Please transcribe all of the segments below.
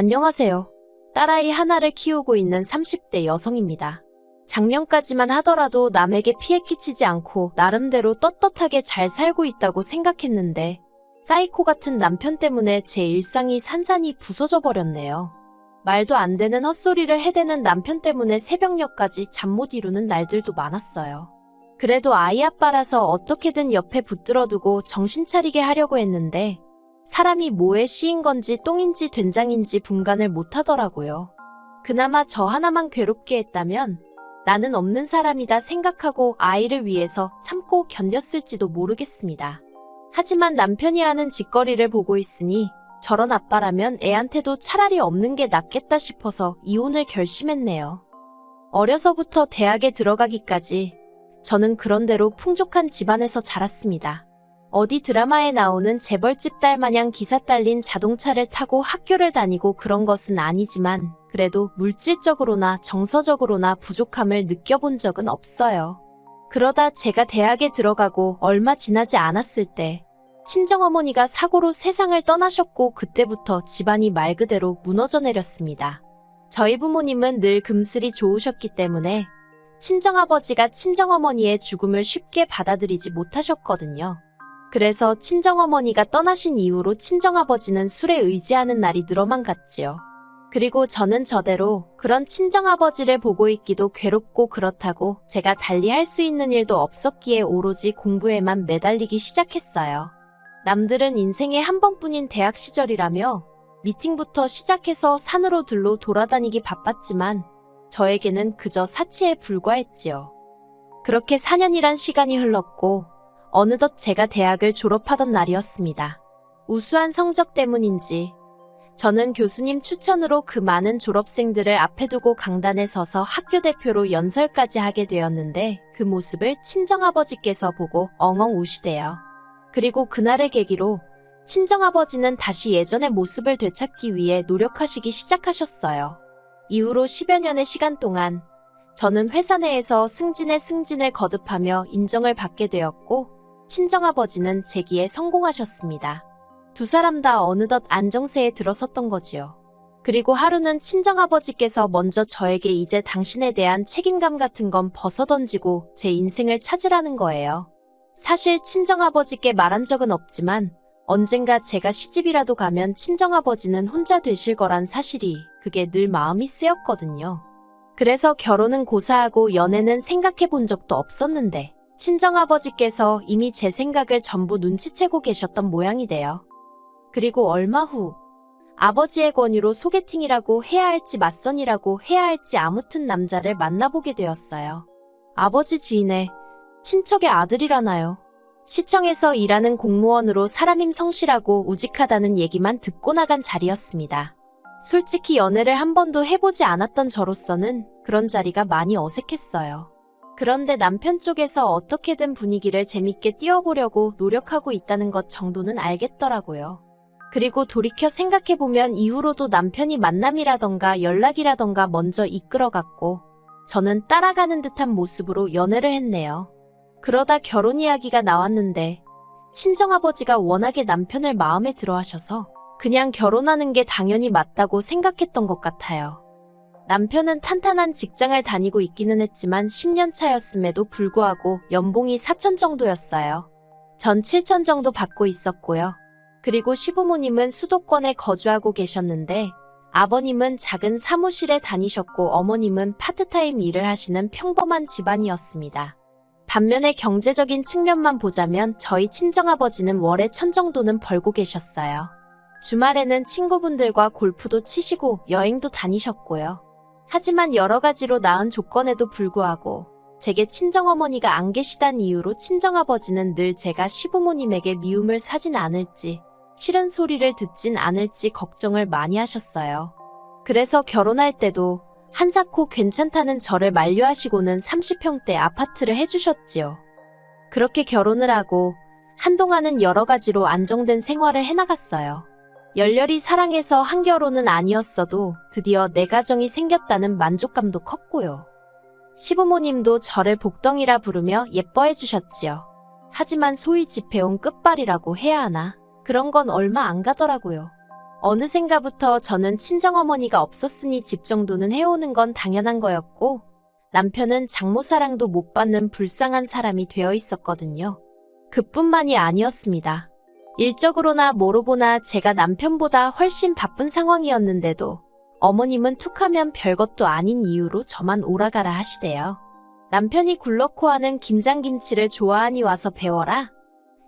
안녕하세요. 딸아이 하나를 키우고 있는 30대 여성입니다. 작년까지만 하더라도 남에게 피해 끼치지 않고 나름대로 떳떳하게 잘 살고 있다고 생각했는데 사이코 같은 남편 때문에 제 일상이 산산이 부서져 버렸네요. 말도 안 되는 헛소리를 해대는 남편 때문에 새벽녘까지 잠 못 이루는 날들도 많았어요. 그래도 아이 아빠라서 어떻게든 옆에 붙들어두고 정신 차리게 하려고 했는데 사람이 뭐에 씌인 건지 똥인지 된장인지 분간을 못 하더라고요. 그나마 저 하나만 괴롭게 했다면 나는 없는 사람이다 생각하고 아이를 위해서 참고 견뎠을지도 모르겠습니다. 하지만 남편이 하는 짓거리를 보고 있으니 저런 아빠라면 애한테도 차라리 없는 게 낫겠다 싶어서 이혼을 결심했네요. 어려서부터 대학에 들어가기까지 저는 그런대로 풍족한 집안에서 자랐습니다. 어디 드라마에 나오는 재벌집 딸 마냥 기사 딸린 자동차를 타고 학교를 다니고 그런 것은 아니지만 그래도 물질적으로나 정서적으로나 부족함을 느껴본 적은 없어요. 그러다 제가 대학에 들어가고 얼마 지나지 않았을 때 친정어머니가 사고로 세상을 떠나셨고 그때부터 집안이 말 그대로 무너져 내렸습니다. 저희 부모님은 늘 금슬이 좋으셨기 때문에 친정아버지가 친정어머니의 죽음을 쉽게 받아들이지 못하셨거든요. 그래서 친정어머니가 떠나신 이후로 친정아버지는 술에 의지하는 날이 늘어만 갔지요. 그리고 저는 저대로 그런 친정아버지를 보고 있기도 괴롭고 그렇다고 제가 달리 할 수 있는 일도 없었기에 오로지 공부에만 매달리기 시작했어요. 남들은 인생에 한 번뿐인 대학 시절이라며 미팅부터 시작해서 산으로 들로 돌아다니기 바빴지만 저에게는 그저 사치에 불과했지요. 그렇게 4년이란 시간이 흘렀고 어느덧 제가 대학을 졸업하던 날이었습니다. 우수한 성적 때문인지 저는 교수님 추천으로 그 많은 졸업생들을 앞에 두고 강단에 서서 학교 대표로 연설까지 하게 되었는데 그 모습을 친정아버지께서 보고 엉엉 우시대요. 그리고 그날을 계기로 친정아버지는 다시 예전의 모습을 되찾기 위해 노력하시기 시작하셨어요. 이후로 10여 년의 시간 동안 저는 회사 내에서 승진에 승진을 거듭하며 인정을 받게 되었고 친정아버지는 재기에 성공하셨습니다. 두 사람 다 어느덧 안정세에 들어섰던 거지요. 그리고 하루는 친정아버지께서 먼저 저에게 이제 당신에 대한 책임감 같은 건 벗어던지고 제 인생을 찾으라는 거예요. 사실 친정아버지께 말한 적은 없지만 언젠가 제가 시집이라도 가면 친정아버지는 혼자 되실 거란 사실이 그게 늘 마음이 쓰였거든요. 그래서 결혼은 고사하고 연애는 생각해 본 적도 없었는데 친정아버지께서 이미 제 생각을 전부 눈치채고 계셨던 모양이 돼요. 그리고 얼마 후 아버지의 권유로 소개팅이라고 해야 할지 맞선이라고 해야 할지 아무튼 남자를 만나보게 되었어요. 아버지 지인의 친척의 아들이라나요. 시청에서 일하는 공무원으로 사람임 성실하고 우직하다는 얘기만 듣고 나간 자리였습니다. 솔직히 연애를 한 번도 해보지 않았던 저로서는 그런 자리가 많이 어색했어요. 그런데 남편 쪽에서 어떻게든 분위기를 재밌게 띄워보려고 노력하고 있다는 것 정도는 알겠더라고요. 그리고 돌이켜 생각해보면 이후로도 남편이 만남이라던가 연락이라던가 먼저 이끌어갔고 저는 따라가는 듯한 모습으로 연애를 했네요. 그러다 결혼 이야기가 나왔는데 친정아버지가 워낙에 남편을 마음에 들어 하셔서 그냥 결혼하는 게 당연히 맞다고 생각했던 것 같아요. 남편은 탄탄한 직장을 다니고 있기는 했지만 10년 차였음에도 불구하고 연봉이 4천 정도였어요. 전 7천 정도 받고 있었고요. 그리고 시부모님은 수도권에 거주하고 계셨는데 아버님은 작은 사무실에 다니셨고 어머님은 파트타임 일을 하시는 평범한 집안이었습니다. 반면에 경제적인 측면만 보자면 저희 친정아버지는 월에 천 정도는 벌고 계셨어요. 주말에는 친구분들과 골프도 치시고 여행도 다니셨고요. 하지만 여러 가지로 나은 조건에도 불구하고 제게 친정어머니가 안 계시단 이유로 친정아버지는 늘 제가 시부모님에게 미움을 사진 않을지 싫은 소리를 듣진 않을지 걱정을 많이 하셨어요. 그래서 결혼할 때도 한사코 괜찮다는 저를 만류하시고는 30평대 아파트를 해주셨지요. 그렇게 결혼을 하고 한동안은 여러 가지로 안정된 생활을 해나갔어요. 열렬히 사랑해서 한 결혼은 아니었어도 드디어 내 가정이 생겼다는 만족감도 컸고요. 시부모님도 저를 복덩이라 부르며 예뻐해 주셨지요. 하지만 소위 집해온 끝발이라고 해야 하나? 그런 건 얼마 안 가더라고요. 어느샌가부터 저는 친정어머니가 없었으니 집 정도는 해오는 건 당연한 거였고, 남편은 장모 사랑도 못 받는 불쌍한 사람이 되어 있었거든요. 그뿐만이 아니었습니다. 일적으로나 뭐로 보나 제가 남편보다 훨씬 바쁜 상황이었는데도 어머님은 툭하면 별것도 아닌 이유로 저만 오라가라 하시대요. 남편이 굴럭코 하는 김장김치를 좋아하니 와서 배워라.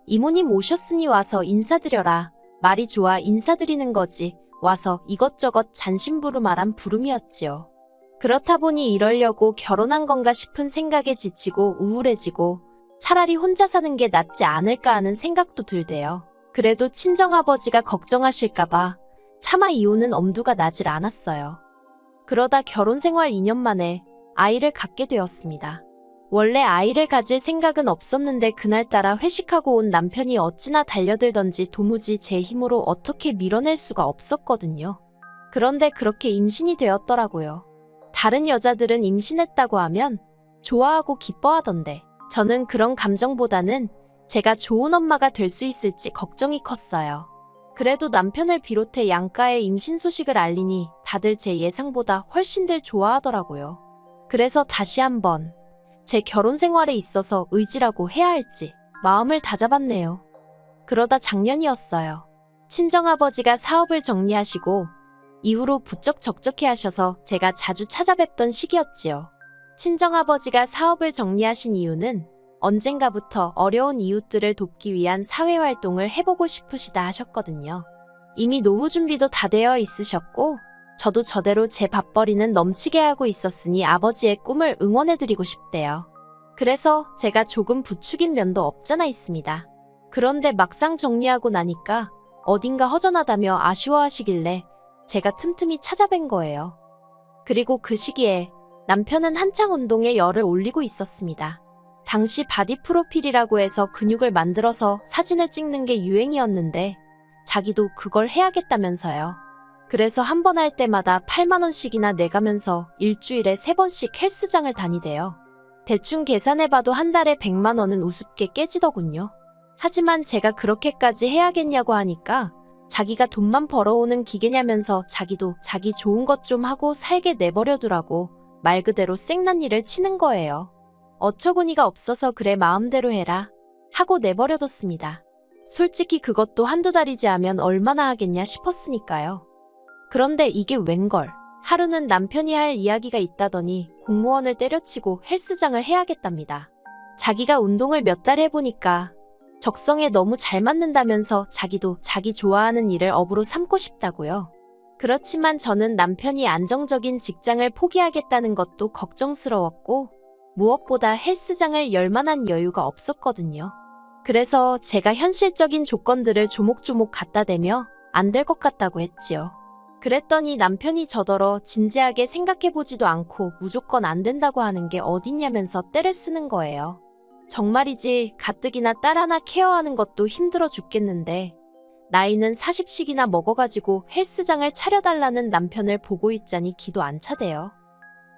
이모님 오셨으니 와서 인사드려라. 말이 좋아 인사드리는 거지. 와서 이것저것 잔심부름하란 부름이었지요. 그렇다 보니 이러려고 결혼한 건가 싶은 생각에 지치고 우울해지고 차라리 혼자 사는 게 낫지 않을까 하는 생각도 들대요. 그래도 친정아버지가 걱정하실까봐 차마 이혼은 엄두가 나질 않았어요. 그러다 결혼 생활 2년 만에 아이를 갖게 되었습니다. 원래 아이를 가질 생각은 없었는데 그날따라 회식하고 온 남편이 어찌나 달려들던지 도무지 제 힘으로 어떻게 밀어낼 수가 없었거든요. 그런데 그렇게 임신이 되었더라고요. 다른 여자들은 임신했다고 하면 좋아하고 기뻐하던데 저는 그런 감정보다는 제가 좋은 엄마가 될 수 있을지 걱정이 컸어요. 그래도 남편을 비롯해 양가의 임신 소식을 알리니 다들 제 예상보다 훨씬들 좋아하더라고요. 그래서 다시 한번 제 결혼 생활에 있어서 의지라고 해야 할지 마음을 다잡았네요. 그러다 작년이었어요. 친정아버지가 사업을 정리하시고 이후로 부쩍 적적해 하셔서 제가 자주 찾아뵙던 시기였지요. 친정아버지가 사업을 정리하신 이유는 언젠가부터 어려운 이웃들을 돕기 위한 사회활동을 해보고 싶으시다 하셨거든요. 이미 노후 준비도 다 되어 있으셨고, 저도 저대로 제 밥벌이는 넘치게 하고 있었으니 아버지의 꿈을 응원해드리고 싶대요. 그래서 제가 조금 부추긴 면도 없잖아 있습니다. 그런데 막상 정리하고 나니까 어딘가 허전하다며 아쉬워하시길래 제가 틈틈이 찾아뵌 거예요. 그리고 그 시기에 남편은 한창 운동에 열을 올리고 있었습니다. 당시 바디 프로필이라고 해서 근육을 만들어서 사진을 찍는 게 유행이었는데 자기도 그걸 해야겠다면서요. 그래서 한 번 할 때마다 8만원씩이나 내가면서 일주일에 3번씩 헬스장을 다니대요. 대충 계산해봐도 한 달에 100만원은 우습게 깨지더군요. 하지만 제가 그렇게까지 해야겠냐고 하니까 자기가 돈만 벌어오는 기계냐면서 자기도 자기 좋은 것 좀 하고 살게 내버려두라고 말 그대로 생난일을 치는 거예요. 어처구니가 없어서 그래 마음대로 해라 하고 내버려뒀습니다. 솔직히 그것도 한두 달이지 하면 얼마나 하겠냐 싶었으니까요. 그런데 이게 웬걸. 하루는 남편이 할 이야기가 있다더니 공무원을 때려치고 헬스장을 해야겠답니다. 자기가 운동을 몇 달 해보니까 적성에 너무 잘 맞는다면서 자기도 자기 좋아하는 일을 업으로 삼고 싶다고요. 그렇지만 저는 남편이 안정적인 직장을 포기하겠다는 것도 걱정스러웠고 무엇보다 헬스장을 열 만한 여유가 없었거든요. 그래서 제가 현실적인 조건들을 조목조목 갖다 대며 안 될 것 같다고 했지요. 그랬더니 남편이 저더러 진지하게 생각해보지도 않고 무조건 안 된다고 하는 게 어딨냐면서 때를 쓰는 거예요. 정말이지 가뜩이나 딸 하나 케어하는 것도 힘들어 죽겠는데 나이는 40씩이나 먹어가지고 헬스장을 차려달라는 남편을 보고 있자니 기도 안 차대요.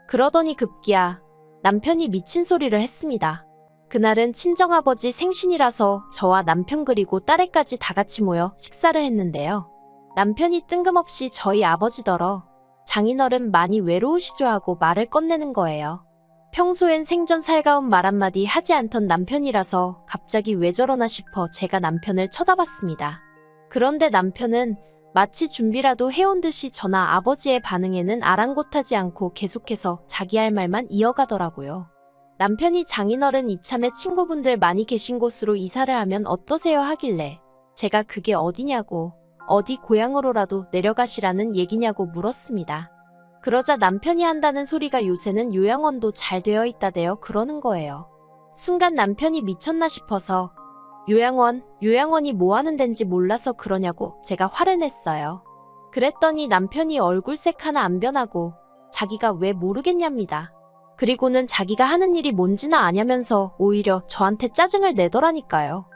그러더니 급기야 남편이 미친 소리를 했습니다. 그날은 친정아버지 생신이라서 저와 남편 그리고 딸애까지 다 같이 모여 식사를 했는데요. 남편이 뜬금없이 저희 아버지더러 장인어른 많이 외로우시죠 하고 말을 꺼내는 거예요. 평소엔 생전 살가운 말 한마디 하지 않던 남편이라서 갑자기 왜 저러나 싶어 제가 남편을 쳐다봤습니다. 그런데 남편은 마치 준비라도 해온 듯이 저나 아버지의 반응에는 아랑곳하지 않고 계속해서 자기 할 말만 이어가더라고요. 남편이 장인어른 이참에 친구분들 많이 계신 곳으로 이사를 하면 어떠세요 하길래 제가 그게 어디냐고 어디 고향으로라도 내려가시라는 얘기냐고 물었습니다. 그러자 남편이 한다는 소리가 요새는 요양원도 잘 되어 있다대요 그러는 거예요. 순간 남편이 미쳤나 싶어서 요양원, 요양원이 뭐 하는 덴지 몰라서 그러냐고 제가 화를 냈어요. 그랬더니 남편이 얼굴색 하나 안 변하고 자기가 왜 모르겠냐입니다. 그리고는 자기가 하는 일이 뭔지나 아냐면서 오히려 저한테 짜증을 내더라니까요.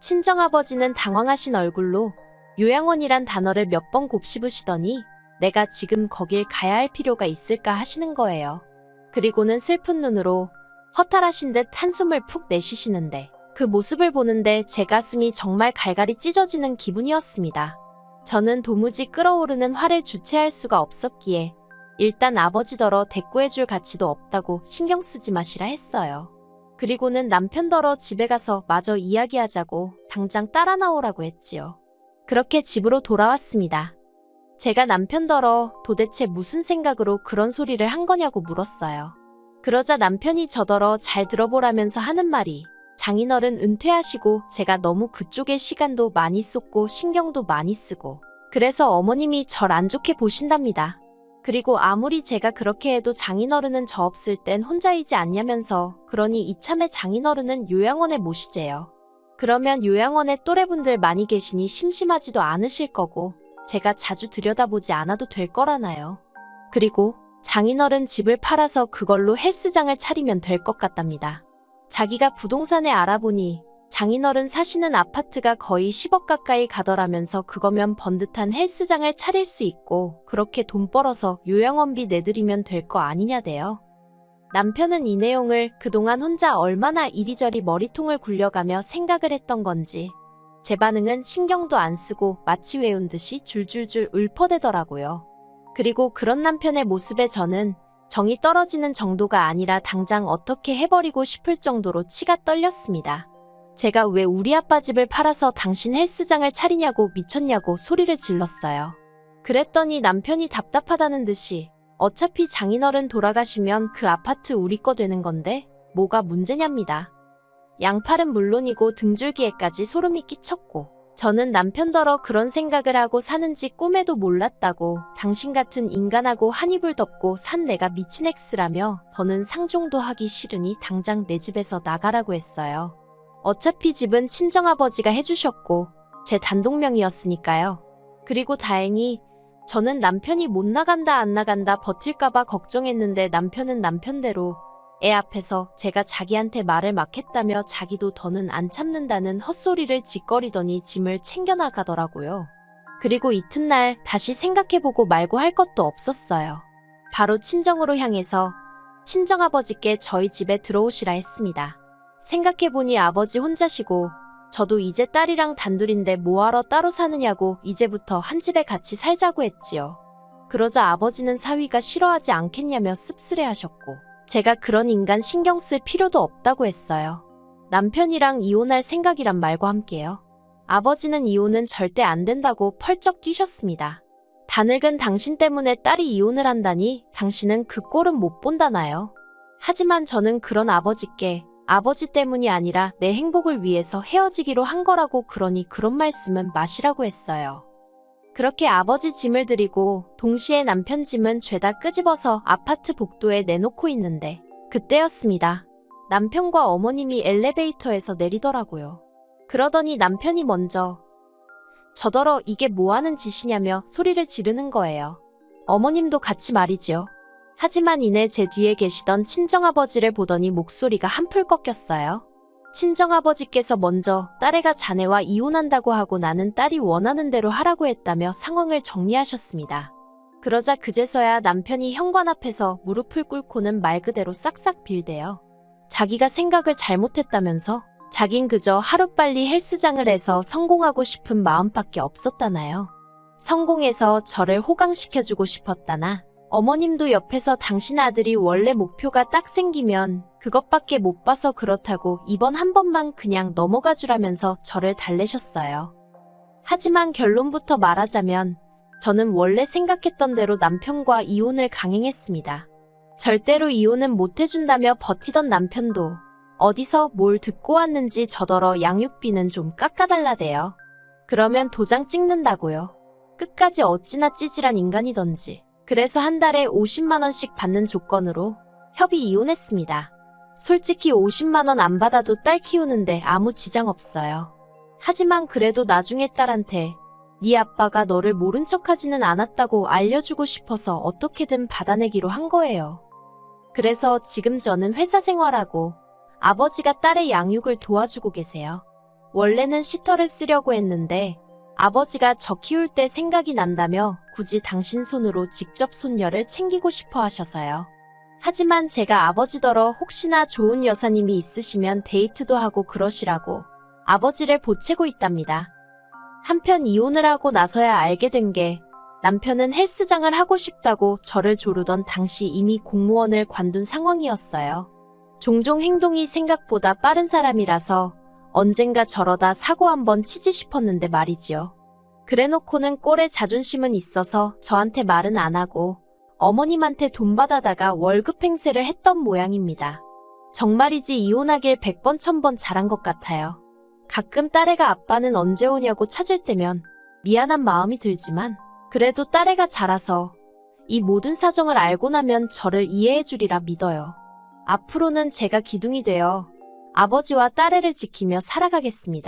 친정아버지는 당황하신 얼굴로 요양원이란 단어를 몇 번 곱씹으시더니 내가 지금 거길 가야 할 필요가 있을까 하시는 거예요. 그리고는 슬픈 눈으로 허탈하신 듯 한숨을 푹 내쉬시는데 그 모습을 보는데 제 가슴이 정말 갈갈이 찢어지는 기분이었습니다. 저는 도무지 끓어오르는 화를 주체할 수가 없었기에 일단 아버지더러 대꾸해줄 가치도 없다고 신경 쓰지 마시라 했어요. 그리고는 남편더러 집에 가서 마저 이야기하자고 당장 따라 나오라고 했지요. 그렇게 집으로 돌아왔습니다. 제가 남편더러 도대체 무슨 생각으로 그런 소리를 한 거냐고 물었어요. 그러자 남편이 저더러 잘 들어보라면서 하는 말이 장인어른 은퇴하시고 제가 너무 그쪽에 시간도 많이 쏟고 신경도 많이 쓰고 그래서 어머님이 절 안 좋게 보신답니다. 그리고 아무리 제가 그렇게 해도 장인어른은 저 없을 땐 혼자이지 않냐면서 그러니 이참에 장인어른은 요양원에 모시재요. 그러면 요양원에 또래분들 많이 계시니 심심하지도 않으실 거고 제가 자주 들여다보지 않아도 될 거라나요. 그리고 장인어른 집을 팔아서 그걸로 헬스장을 차리면 될 것 같답니다. 자기가 부동산에 알아보니 장인어른 사시는 아파트가 거의 10억 가까이 가더라면서 그거면 번듯한 헬스장을 차릴 수 있고 그렇게 돈 벌어서 요양원비 내드리면 될 거 아니냐대요. 남편은 이 내용을 그동안 혼자 얼마나 이리저리 머리통을 굴려가며 생각을 했던 건지 제 반응은 신경도 안 쓰고 마치 외운 듯이 줄줄줄 읊어대더라고요. 그리고 그런 남편의 모습에 저는 정이 떨어지는 정도가 아니라 당장 어떻게 해버리고 싶을 정도로 치가 떨렸습니다. 제가 왜 우리 아빠 집을 팔아서 당신 헬스장을 차리냐고 미쳤냐고 소리를 질렀어요. 그랬더니 남편이 답답하다는 듯이 어차피 장인어른 돌아가시면 그 아파트 우리 거 되는 건데 뭐가 문제냐입니다. 양팔은 물론이고 등줄기에까지 소름이 끼쳤고 저는 남편더러 그런 생각을 하고 사는지 꿈에도 몰랐다고 당신 같은 인간하고 한 입을 덮고 산 내가 미친 엑스라며 더는 상종도 하기 싫으니 당장 내 집에서 나가라고 했어요. 어차피 집은 친정아버지가 해주셨고 제 단독명이었으니까요. 그리고 다행히 저는 남편이 못 나간다 안 나간다 버틸까봐 걱정했는데 남편은 남편대로 애 앞에서 제가 자기한테 말을 막 했다며 자기도 더는 안 참는다는 헛소리를 짓거리더니 짐을 챙겨 나가더라고요. 그리고 이튿날 다시 생각해보고 말고 할 것도 없었어요. 바로 친정으로 향해서 친정아버지께 저희 집에 들어오시라 했습니다. 생각해보니 아버지 혼자시고 저도 이제 딸이랑 단둘인데 뭐하러 따로 사느냐고 이제부터 한 집에 같이 살자고 했지요. 그러자 아버지는 사위가 싫어하지 않겠냐며 씁쓸해 하셨고 제가 그런 인간 신경 쓸 필요도 없다고 했어요. 남편이랑 이혼할 생각이란 말과 함께요. 아버지는 이혼은 절대 안 된다고 펄쩍 뛰셨습니다. 다늙은 당신 때문에 딸이 이혼을 한다니 당신은 그 꼴은 못 본다나요? 하지만 저는 그런 아버지께 아버지 때문이 아니라 내 행복을 위해서 헤어지기로 한 거라고 그러니 그런 말씀은 마시라고 했어요. 그렇게 아버지 짐을 드리고 동시에 남편 짐은 죄다 끄집어서 아파트 복도에 내놓고 있는데 그때였습니다. 남편과 어머님이 엘리베이터에서 내리더라고요. 그러더니 남편이 먼저 저더러 이게 뭐 하는 짓이냐며 소리를 지르는 거예요. 어머님도 같이 말이지요. 하지만 이내 제 뒤에 계시던 친정아버지를 보더니 목소리가 한풀 꺾였어요. 친정아버지께서 먼저 딸애가 자네와 이혼한다고 하고 나는 딸이 원하는 대로 하라고 했다며 상황을 정리하셨습니다. 그러자 그제서야 남편이 현관 앞에서 무릎을 꿇고는 말 그대로 싹싹 빌대요. 자기가 생각을 잘못했다면서 자긴 그저 하루빨리 헬스장을 해서 성공하고 싶은 마음밖에 없었다나요. 성공해서 저를 호강시켜주고 싶었다나 어머님도 옆에서 당신 아들이 원래 목표가 딱 생기면 그것밖에 못 봐서 그렇다고 이번 한 번만 그냥 넘어가 주라면서 저를 달래셨어요. 하지만 결론부터 말하자면 저는 원래 생각했던 대로 남편과 이혼을 강행했습니다. 절대로 이혼은 못 해준다며 버티던 남편도 어디서 뭘 듣고 왔는지 저더러 양육비는 좀 깎아달라대요. 그러면 도장 찍는다고요. 끝까지 어찌나 찌질한 인간이던지. 그래서 한 달에 50만원씩 받는 조건으로 협의 이혼했습니다. 솔직히 50만원 안 받아도 딸 키우는데 아무 지장 없어요. 하지만 그래도 나중에 딸한테 네 아빠가 너를 모른 척하지는 않았다고 알려주고 싶어서 어떻게든 받아내기로 한 거예요. 그래서 지금 저는 회사 생활하고 아버지가 딸의 양육을 도와주고 계세요. 원래는 시터를 쓰려고 했는데 아버지가 저 키울 때 생각이 난다며 굳이 당신 손으로 직접 손녀를 챙기고 싶어 하셔서요. 하지만 제가 아버지더러 혹시나 좋은 여사님이 있으시면 데이트도 하고 그러시라고 아버지를 보채고 있답니다. 한편 이혼을 하고 나서야 알게 된 게 남편은 헬스장을 하고 싶다고 저를 조르던 당시 이미 공무원을 관둔 상황이었어요. 종종 행동이 생각보다 빠른 사람이라서 언젠가 저러다 사고 한번 치지 싶었는데 말이지요. 그래놓고는 꼴에 자존심은 있어서 저한테 말은 안 하고 어머님한테 돈 받아다가 월급 행세를 했던 모양입니다. 정말이지 이혼하길 100번 1000번 잘한 것 같아요. 가끔 딸애가 아빠는 언제 오냐고 찾을 때면 미안한 마음이 들지만 그래도 딸애가 자라서 이 모든 사정을 알고 나면 저를 이해해 주리라 믿어요. 앞으로는 제가 기둥이 되어 아버지와 딸애를 지키며 살아가겠습니다.